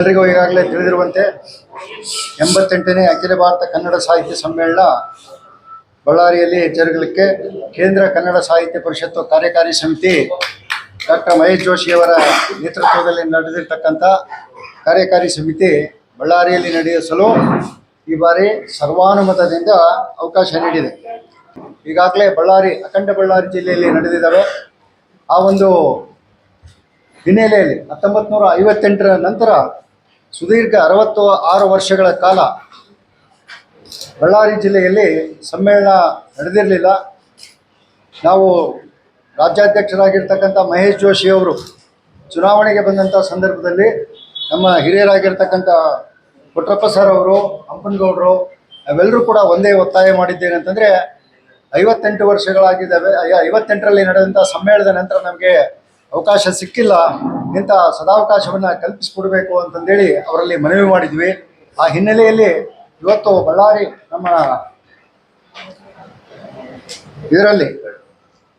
ಎಲ್ಲರಿಗೂ ಈಗಾಗಲೇ ತಿಳಿದಿರುವಂತೆ ಎಂಬತ್ತೆಂಟನೇ ಅಖಿಲ ಭಾರತ ಕನ್ನಡ ಸಾಹಿತ್ಯ ಸಮ್ಮೇಳನ ಬಳ್ಳಾರಿಯಲ್ಲಿ ಜರುಗಲಿಕ್ಕೆ ಕೇಂದ್ರ ಕನ್ನಡ ಸಾಹಿತ್ಯ ಪರಿಷತ್ತು ಕಾರ್ಯಕಾರಿ ಸಮಿತಿ ಡಾಕ್ಟರ್ ಮಹೇಶ್ ಜೋಶಿಯವರ ನೇತೃತ್ವದಲ್ಲಿ ನಡೆದಿರ್ತಕ್ಕಂಥ ಕಾರ್ಯಕಾರಿ ಸಮಿತಿ ಬಳ್ಳಾರಿಯಲ್ಲಿ ನಡೆಸಲು ಈ ಬಾರಿ ಸರ್ವಾನುಮತದಿಂದ ಅವಕಾಶ ನೀಡಿದೆ. ಈಗಾಗಲೇ ಬಳ್ಳಾರಿ, ಅಖಂಡ ಬಳ್ಳಾರಿ ಜಿಲ್ಲೆಯಲ್ಲಿ ನಡೆದಿದ್ದಾವೆ. ಆ ಒಂದು ಹಿನ್ನೆಲೆಯಲ್ಲಿ ಹತ್ತೊಂಬತ್ತು ನೂರ ಐವತ್ತೆಂಟರ ನಂತರ ಸುದೀರ್ಘ ಅರವತ್ತು ಆರು ವರ್ಷಗಳ ಕಾಲ ಬಳ್ಳಾರಿ ಜಿಲ್ಲೆಯಲ್ಲಿ ಸಮ್ಮೇಳನ ನಡೆದಿರಲಿಲ್ಲ. ನಾವು ರಾಜ್ಯಾಧ್ಯಕ್ಷರಾಗಿರ್ತಕ್ಕಂಥ ಮಹೇಶ್ ಜೋಶಿ ಅವರು ಚುನಾವಣೆಗೆ ಬಂದಂಥ ಸಂದರ್ಭದಲ್ಲಿ ನಮ್ಮ ಹಿರಿಯರಾಗಿರ್ತಕ್ಕಂಥ ಪುಟ್ರಪ್ಪ ಸರ್ ಅವರು, ಹಂಪನಗೌಡರು ಅವೆಲ್ಲರೂ ಕೂಡ ಒಂದೇ ಒತ್ತಾಯ ಮಾಡಿದ್ದೇನೆ ಅಂತಂದರೆ ಐವತ್ತೆಂಟು ವರ್ಷಗಳಾಗಿದ್ದಾವೆ ಐವತ್ತೆಂಟರಲ್ಲಿ ನಡೆದಂಥ ಸಮ್ಮೇಳನದ ನಂತರ ನಮಗೆ ಅವಕಾಶ ಸಿಕ್ಕಿಲ್ಲ. ಇಂಥ ಸದಾವಕಾಶವನ್ನು ಕಲ್ಪಿಸಿಕೊಡ್ಬೇಕು ಅಂತಂದೇಳಿ ಅವರಲ್ಲಿ ಮನವಿ ಮಾಡಿದ್ವಿ. ಆ ಹಿನ್ನೆಲೆಯಲ್ಲಿ ಇವತ್ತು ಬಳ್ಳಾರಿ ನಮ್ಮ ಇದರಲ್ಲಿ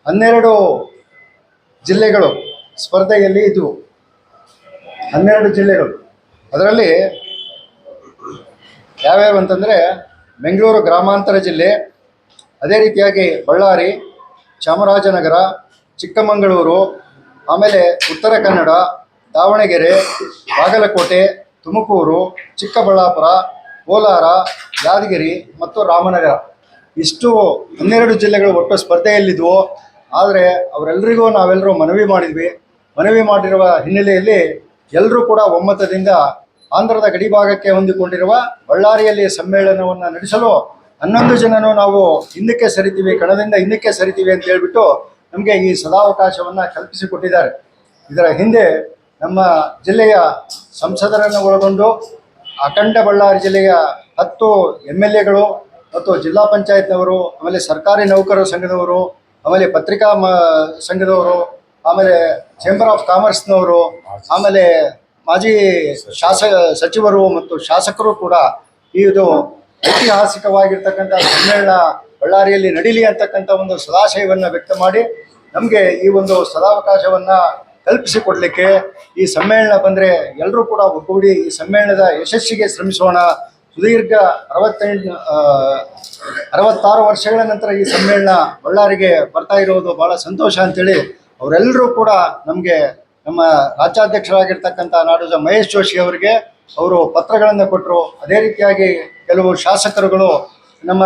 ಹನ್ನೆರಡು ಜಿಲ್ಲೆಗಳು ಸ್ಪರ್ಧೆಯಲ್ಲಿ ಇದ್ವು ಹನ್ನೆರಡು ಜಿಲ್ಲೆಗಳು. ಅದರಲ್ಲಿ ಯಾವ್ಯಾವ ಅಂತಂದರೆ ಬೆಂಗಳೂರು ಗ್ರಾಮಾಂತರ ಜಿಲ್ಲೆ, ಅದೇ ರೀತಿಯಾಗಿ ಬಳ್ಳಾರಿ, ಚಾಮರಾಜನಗರ, ಚಿಕ್ಕಮಗಳೂರು ಆಮೇಲೆ ಉತ್ತರ ಕನ್ನಡ, ದಾವಣಗೆರೆ, ಬಾಗಲಕೋಟೆ, ತುಮಕೂರು, ಚಿಕ್ಕಬಳ್ಳಾಪುರ, ಕೋಲಾರ, ಯಾದಗಿರಿ ಮತ್ತು ರಾಮನಗರ. ಇಷ್ಟು ಹನ್ನೆರಡು ಜಿಲ್ಲೆಗಳು ಒಟ್ಟು ಸ್ಪರ್ಧೆಯಲ್ಲಿದ್ವು. ಆದರೆ ಅವರೆಲ್ಲರಿಗೂ ನಾವೆಲ್ಲರೂ ಮನವಿ ಮಾಡಿದ್ವಿ. ಮನವಿ ಮಾಡಿರುವ ಹಿನ್ನೆಲೆಯಲ್ಲಿ ಎಲ್ಲರೂ ಕೂಡ ಒಮ್ಮತದಿಂದ ಆಂಧ್ರದ ಗಡಿಭಾಗಕ್ಕೆ ಹೊಂದಿಕೊಂಡಿರುವ ಬಳ್ಳಾರಿಯಲ್ಲಿ ಸಮ್ಮೇಳನವನ್ನು ನಡೆಸಲು ಹನ್ನೊಂದು ಜನನು ನಾವು ಹಿಂದಕ್ಕೆ ಸರಿತೀವಿ, ಕಣದಿಂದ ಹಿಂದಕ್ಕೆ ಸರಿತೀವಿ ಅಂತ ಹೇಳ್ಬಿಟ್ಟು ನಮಗೆ ಈ ಸದಾವಕಾಶವನ್ನು ಕಲ್ಪಿಸಿಕೊಟ್ಟಿದ್ದಾರೆ. ಇದರ ಹಿಂದೆ ನಮ್ಮ ಜಿಲ್ಲೆಯ ಸಂಸದರನ್ನು ಒಳಗೊಂಡು ಅಖಂಡ ಬಳ್ಳಾರಿ ಜಿಲ್ಲೆಯ ಹತ್ತು ಎಂ ಎಲ್ ಎಗಳು ಮತ್ತು ಜಿಲ್ಲಾ ಪಂಚಾಯತ್ನವರು, ಆಮೇಲೆ ಸರ್ಕಾರಿ ನೌಕರರ ಸಂಘದವರು, ಆಮೇಲೆ ಪತ್ರಿಕಾ ಸಂಘದವರು, ಆಮೇಲೆ ಚೇಂಬರ್ ಆಫ್ ಕಾಮರ್ಸ್ನವರು ಆಮೇಲೆ ಮಾಜಿ ಶಾಸಕ ಸಚಿವರು ಮತ್ತು ಶಾಸಕರು ಕೂಡ ಇದು ಐತಿಹಾಸಿಕವಾಗಿರ್ತಕ್ಕಂಥ ಸಮ್ಮೇಳನ ಬಳ್ಳಾರಿಯಲ್ಲಿ ನಡೀಲಿ ಅಂತಕ್ಕಂಥ ಒಂದು ಸದಾಶಯವನ್ನು ವ್ಯಕ್ತ ಮಾಡಿ ನಮಗೆ ಈ ಒಂದು ಸದಾವಕಾಶವನ್ನು ಕಲ್ಪಿಸಿಕೊಡ್ಲಿಕ್ಕೆ ಈ ಸಮ್ಮೇಳನ ಬಂದರೆ ಎಲ್ಲರೂ ಕೂಡ ಒಗ್ಗೂಡಿ ಈ ಸಮ್ಮೇಳನದ ಯಶಸ್ಸಿಗೆ ಶ್ರಮಿಸೋಣ. ಸುದೀರ್ಘ ಅರವತ್ತೆಂಟು ಅರವತ್ತಾರು ವರ್ಷಗಳ ನಂತರ ಈ ಸಮ್ಮೇಳನ ಬಳ್ಳಾರಿಗೆ ಬರ್ತಾ ಇರೋದು ಭಾಳ ಸಂತೋಷ ಅಂತೇಳಿ ಅವರೆಲ್ಲರೂ ಕೂಡ ನಮಗೆ ನಮ್ಮ ರಾಜ್ಯಾಧ್ಯಕ್ಷರಾಗಿರ್ತಕ್ಕಂಥ ನಾಡೋಜ ಮಹೇಶ್ ಜೋಶಿ ಅವರಿಗೆ ಅವರು ಪತ್ರಗಳನ್ನು ಕೊಟ್ಟರು ಅದೇ ರೀತಿಯಾಗಿ ಕೆಲವು ಶಾಸಕರುಗಳು ನಮ್ಮ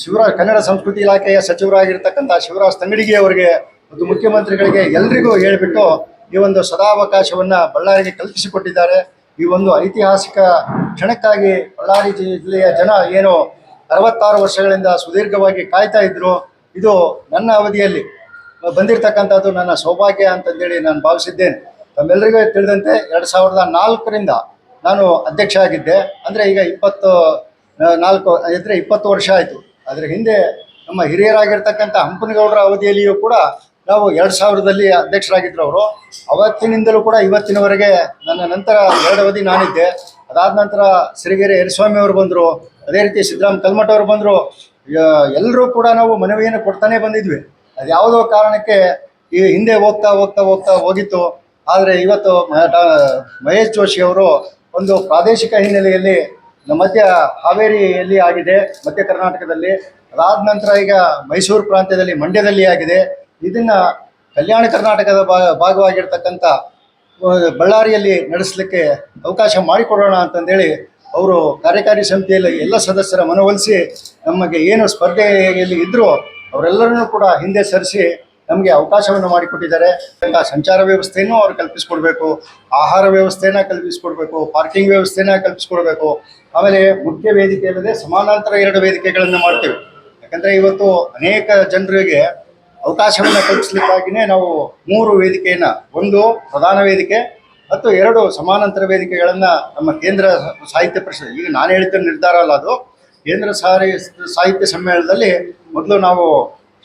ಶಿವರಾಜ್ ಕನ್ನಡ ಸಂಸ್ಕೃತಿ ಇಲಾಖೆಯ ಸಚಿವರಾಗಿರ್ತಕ್ಕಂಥ ಶಿವರಾಜ್ ತಂಗಡಿಗೆ ಅವರಿಗೆ ಮತ್ತು ಮುಖ್ಯಮಂತ್ರಿಗಳಿಗೆ ಎಲ್ರಿಗೂ ಹೇಳಿಬಿಟ್ಟು ಈ ಒಂದು ಸದಾವಕಾಶವನ್ನು ಬಳ್ಳಾರಿಗೆ ಕಲ್ಪಿಸಿಕೊಟ್ಟಿದ್ದಾರೆ. ಈ ಒಂದು ಐತಿಹಾಸಿಕ ಕ್ಷಣಕ್ಕಾಗಿ ಬಳ್ಳಾರಿ ಜಿಲ್ಲೆಯ ಜನ ಏನು ಅರವತ್ತಾರು ವರ್ಷಗಳಿಂದ ಸುದೀರ್ಘವಾಗಿ ಕಾಯ್ತಾ ಇದ್ರು, ಇದು ನನ್ನ ಅವಧಿಯಲ್ಲಿ ಬಂದಿರತಕ್ಕಂಥದ್ದು ನನ್ನ ಸೌಭಾಗ್ಯ ಅಂತಂದೇಳಿ ನಾನು ಭಾವಿಸಿದ್ದೇನೆ. ತಮ್ಮೆಲ್ಲರಿಗೂ ತಿಳಿದಂತೆ ಎರಡು ಸಾವಿರದ ನಾಲ್ಕರಿಂದ ನಾನು ಅಧ್ಯಕ್ಷ ಆಗಿದ್ದೆ. ಅಂದರೆ ಈಗ ಇಪ್ಪತ್ತು ನಾಲ್ಕು ಅಂದರೆ ಇಪ್ಪತ್ತು ವರ್ಷ ಆಯಿತು. ಅದರ ಹಿಂದೆ ನಮ್ಮ ಹಿರಿಯರಾಗಿರ್ತಕ್ಕಂಥ ಹಂಪನಗೌಡರ ಅವಧಿಯಲ್ಲಿಯೂ ಕೂಡ ನಾವು ಎರಡು ಸಾವಿರದಲ್ಲಿ ಅಧ್ಯಕ್ಷರಾಗಿದ್ದರು ಅವರು. ಅವತ್ತಿನಿಂದಲೂ ಕೂಡ ಇವತ್ತಿನವರೆಗೆ ನನ್ನ ನಂತರ ಎರಡು ಅವಧಿ ನಾನಿದ್ದೆ. ಅದಾದ ನಂತರ ಸಿರಿಗೆರೆ ಯರಿಸ್ವಾಮಿ ಅವರು ಬಂದರು. ಅದೇ ರೀತಿ ಸಿದ್ದರಾಮ್ ಕಲ್ಮಠ ಅವರು ಬಂದರು. ಎಲ್ಲರೂ ಕೂಡ ನಾವು ಮನವಿಯನ್ನು ಕೊಡ್ತಾನೆ ಬಂದಿದ್ವಿ. ಅದು ಯಾವುದೋ ಕಾರಣಕ್ಕೆ ಈ ಹಿಂದೆ ಹೋಗ್ತಾ ಹೋಗ್ತಾ ಹೋಗ್ತಾ ಹೋಗಿತ್ತು. ಆದರೆ ಇವತ್ತು ಮಹೇಶ್ ಜೋಶಿ ಅವರು ಒಂದು ಪ್ರಾದೇಶಿಕ ಹಿನ್ನೆಲೆಯಲ್ಲಿ ಮಧ್ಯ ಹಾವೇರಿಯಲ್ಲಿ ಆಗಿದೆ, ಮಧ್ಯ ಕರ್ನಾಟಕದಲ್ಲಿ. ಅದಾದ ನಂತರ ಈಗ ಮೈಸೂರು ಪ್ರಾಂತ್ಯದಲ್ಲಿ, ಮಂಡ್ಯದಲ್ಲಿ ಆಗಿದೆ. ಇದನ್ನ ಕಲ್ಯಾಣ ಕರ್ನಾಟಕದ ಭಾಗ ಭಾಗವಾಗಿರ್ತಕ್ಕಂಥ ಬಳ್ಳಾರಿಯಲ್ಲಿ ನಡೆಸಲಿಕ್ಕೆ ಅವಕಾಶ ಮಾಡಿಕೊಡೋಣ ಅಂತಂದೇಳಿ ಅವರು ಕಾರ್ಯಕಾರಿ ಸಮಿತಿಯಲ್ಲಿ ಎಲ್ಲ ಸದಸ್ಯರ ಮನವೊಲಿಸಿ, ನಮಗೆ ಏನು ಸ್ಪರ್ಧೆಯಲ್ಲಿ ಇದ್ದರೂ ಅವರೆಲ್ಲರನ್ನೂ ಕೂಡ ಹಿಂದೆ ಸರಿಸಿ ನಮಗೆ ಅವಕಾಶವನ್ನು ಮಾಡಿಕೊಟ್ಟಿದ್ದಾರೆ. ಸಂಚಾರ ವ್ಯವಸ್ಥೆಯನ್ನು ಅವ್ರು ಕಲ್ಪಿಸಿಕೊಡ್ಬೇಕು, ಆಹಾರ ವ್ಯವಸ್ಥೆನ ಕಲ್ಪಿಸಿಕೊಡ್ಬೇಕು ಪಾರ್ಕಿಂಗ್ ವ್ಯವಸ್ಥೆನ ಕಲ್ಪಿಸಿಕೊಡ್ಬೇಕು. ಆಮೇಲೆ ಮುಖ್ಯ ವೇದಿಕೆ ಅಲ್ಲದೆ ಸಮಾನಾಂತರ ಎರಡು ವೇದಿಕೆಗಳನ್ನು ಮಾಡ್ತೀವಿ. ಯಾಕಂದರೆ ಇವತ್ತು ಅನೇಕ ಜನರಿಗೆ ಅವಕಾಶವನ್ನು ಕಲ್ಪಿಸ್ಲಿಕ್ಕಾಗಿಯೇ ನಾವು ಮೂರು ವೇದಿಕೆಯನ್ನು, ಒಂದು ಪ್ರಧಾನ ವೇದಿಕೆ ಮತ್ತು ಎರಡು ಸಮಾನಾಂತರ ವೇದಿಕೆಗಳನ್ನು ನಮ್ಮ ಕೇಂದ್ರ ಸಾಹಿತ್ಯ ಪರಿಷತ್, ಈಗ ನಾನು ಹೇಳಿದ್ದ ನಿರ್ಧಾರ ಅಲ್ಲ ಅದು. ಕೇಂದ್ರ ಸಾರಿ ಸಾಹಿತ್ಯ ಸಮ್ಮೇಳನದಲ್ಲಿ ಮೊದಲು ನಾವು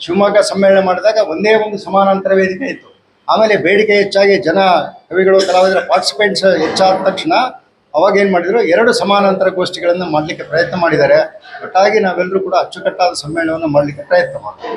ಶಿವಮೊಗ್ಗ ಸಮ್ಮೇಳನ ಮಾಡಿದಾಗ ಒಂದೇ ಒಂದು ಸಮಾನಾಂತರ ವೇದಿಕೆ ಇತ್ತು. ಆಮೇಲೆ ಬೇಡಿಕೆ ಹೆಚ್ಚಾಗಿ ಜನ ಕವಿಗಳು, ಕಲಾವಿದರ ಪಾರ್ಟಿಸಿಪೆಂಟ್ಸ್ ಹೆಚ್ಚಾದ ತಕ್ಷಣ ಅವಾಗ ಏನು ಮಾಡಿದ್ರು, ಎರಡು ಸಮಾನಾಂತರ ಗೋಷ್ಠಿಗಳನ್ನು ಮಾಡಲಿಕ್ಕೆ ಪ್ರಯತ್ನ ಮಾಡಿದ್ದಾರೆ. ಒಟ್ಟಾಗಿ ನಾವೆಲ್ಲರೂ ಕೂಡ ಅಚ್ಚುಕಟ್ಟಾದ ಸಮ್ಮೇಳನವನ್ನು ಮಾಡಲಿಕ್ಕೆ ಪ್ರಯತ್ನ ಮಾಡ್ತೀವಿ.